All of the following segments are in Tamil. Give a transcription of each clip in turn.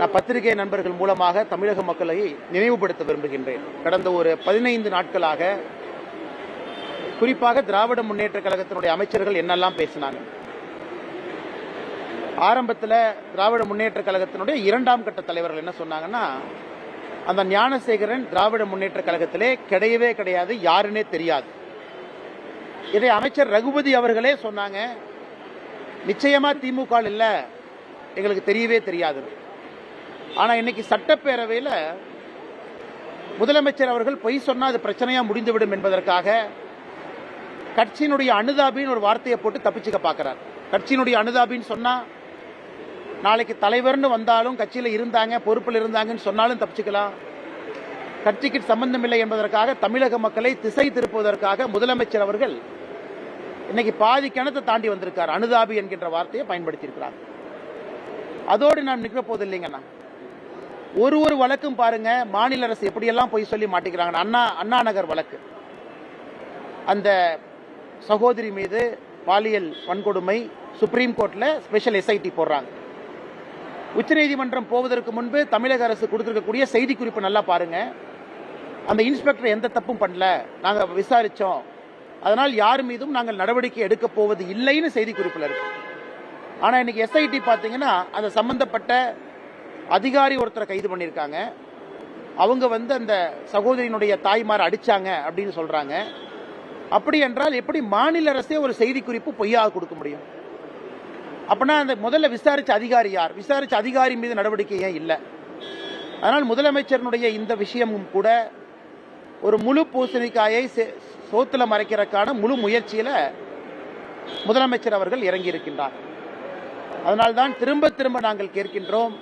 நான் பத்திரிகை நண்பர்கள் மூலமாக தமிழக மக்களை நினைவுபடுத்த விரும்புகின்றேன். கடந்த ஒரு பதினைந்து நாட்களாக குறிப்பாக திராவிட முன்னேற்ற கழகத்தினுடைய அமைச்சர்கள் என்னெல்லாம் பேசினாங்க. ஆரம்பத்தில் திராவிட முன்னேற்ற கழகத்தினுடைய இரண்டாம் கட்ட தலைவர்கள் என்ன சொன்னாங்கன்னா அந்த ஞானசேகரன் திராவிட முன்னேற்ற கழகத்திலே கிடையவே கிடையாது யாருன்னே தெரியாது. இதை அமைச்சர் ரகுபதி அவர்களே சொன்னாங்க நிச்சயமா திமுக இல்லை எங்களுக்கு தெரியவே தெரியாது. ஆனால் இன்னைக்கு சட்டப்பேரவையில் முதலமைச்சர் அவர்கள் பொய் சொன்னால் அது பிரச்சனையாக முடிந்துவிடும் என்பதற்காக கட்சியினுடைய அனுதாபின்னு ஒரு வார்த்தையை போட்டு தப்பிச்சுக்க பார்க்கிறார். கட்சியினுடைய அனுதாபின்னு சொன்னால் நாளைக்கு தலைவர்னு வந்தாலும் கட்சியில் இருந்தாங்க பொறுப்பில் இருந்தாங்கன்னு சொன்னாலும் தப்பிச்சுக்கலாம். கட்சிக்கு சம்பந்தம் இல்லை என்பதற்காக தமிழக மக்களை திசை திருப்புவதற்காக முதலமைச்சர் அவர்கள் இன்னைக்கு பாதி கிணத்தை தாண்டி வந்திருக்கார். அனுதாபி என்கின்ற வார்த்தையை பயன்படுத்தியிருக்கிறார். அதோடு நான் நிற்க போதில்லைங்கண்ணா ஒரு ஒரு வழக்கும் பாருங்க மாநில அரசு எப்படியெல்லாம் போய் சொல்லி மாட்டிக்கிறாங்க. அண்ணா அண்ணா நகர் வழக்கு. அந்த சகோதரி மீது பாலியல் வன்கொடுமை சுப்ரீம் கோர்ட்ல ஸ்பெஷல் எஸ்ஐடி போடுறாங்க. உச்சநீதிமன்றம் போவதற்கு முன்பு தமிழக அரசு கொடுத்துருக்கக்கூடிய செய்தி குறிப்பு நல்லா பாருங்க. அந்த இன்ஸ்பெக்டர் எந்த தப்பும் பண்ணல. நாங்கள் விசாரித்தோம் அதனால் யார் மீதும் நாங்கள் நடவடிக்கை எடுக்க போவது இல்லைன்னு செய்தி குறிப்பில் இருக்கு. ஆனால் இன்னைக்கு எஸ்ஐடி பார்த்தீங்கன்னா அந்த சம்பந்தப்பட்ட அதிகாரி ஒருத்தரை கைது பண்ணியிருக்காங்க. அவங்க வந்து அந்த சகோதரியினுடைய தாய்மார் அடிச்சாங்க அப்படின்னு சொல்கிறாங்க அப்படி என்றால் எப்படி மாநில அரசே ஒரு செய்தி குறிப்பு பொய்யாக கொடுக்க முடியும்? அப்படின்னா அந்த முதல்ல விசாரித்த அதிகாரி யார்? விசாரித்த அதிகாரி மீது நடவடிக்கை ஏன் இல்லை? அதனால் முதலமைச்சரினுடைய இந்த விஷயமும் கூட ஒரு முழு பூசணிக்காயை சே- சோத்துல மறைக்கிறதுக்கான முழு முயற்சியில் முதலமைச்சர் அவர்கள் இறங்கி இருக்கின்றார் அதனால்தான் திரும்ப திரும்ப நாங்கள் கேட்கின்றோம்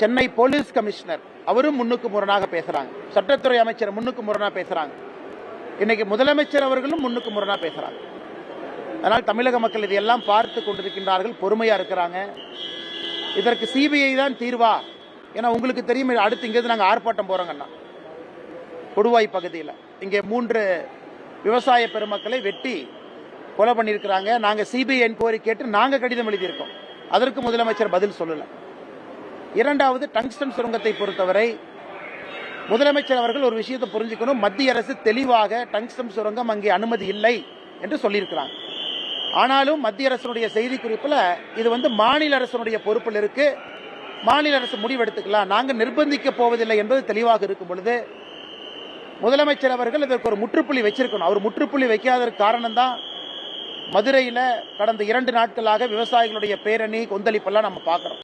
சென்னை போலீஸ் கமிஷனர். அவரும் முன்னுக்கு முரணாக பேசுறாங்க. சட்டத்துறை அமைச்சர் முன்னுக்கு முரணாக பேசுறாங்க. இன்னைக்கு முதலமைச்சர் அவர்களும் முன்னுக்கு முரணாக பேசுறாங்க. அதனால் தமிழக மக்கள் இதையெல்லாம் பார்த்து கொண்டிருக்கின்றார்கள். பொறுமையா இருக்கிறாங்க. இதற்கு சிபிஐ தான் தீர்வா? ஏன்னா உங்களுக்கு தெரியும் அடுத்து இங்கிருந்து நாங்கள் ஆர்ப்பாட்டம் போறோங்கண்ணா கொடுவாய் பகுதியில். இங்கே மூன்று விவசாய பெருமக்களை வெட்டி கொலை பண்ணியிருக்கிறாங்க. நாங்கள் சிபிஐ என்கொயரி கேட்டு நாங்கள் கடிதம் எழுதியிருக்கோம். அதற்கு முதலமைச்சர் பதில் சொல்லலை. இரண்டாவது டங்ஸ்டன் சுரங்கத்தை பொறுத்தவரை முதலமைச்சர் அவர்கள் ஒரு விஷயத்தை புரிஞ்சுக்கணும். மத்திய அரசு தெளிவாக டங்ஸ்டன் சுரங்கம் அங்கே அனுமதி இல்லை என்று சொல்லியிருக்கிறாங்க ஆனாலும் மத்திய அரசினுடைய செய்திக்குறிப்பில் இது வந்து மாநில அரசினுடைய பொறுப்பில் இருக்கு. மாநில அரசு முடிவெடுத்துக்கலாம். நாங்கள் நிர்பந்திக்க போவதில்லை என்பது தெளிவாக இருக்கும் பொழுது முதலமைச்சர் அவர்கள் இதற்கு ஒரு முற்றுப்புள்ளி வச்சிருக்கணும். அவர் முற்றுப்புள்ளி வைக்காததற்கு காரணம் தான் மதுரையில் கடந்த இரண்டு நாட்களாக விவசாயிகளுடைய பேரணி கொந்தளிப்பெல்லாம் நம்ம பார்க்குறோம்.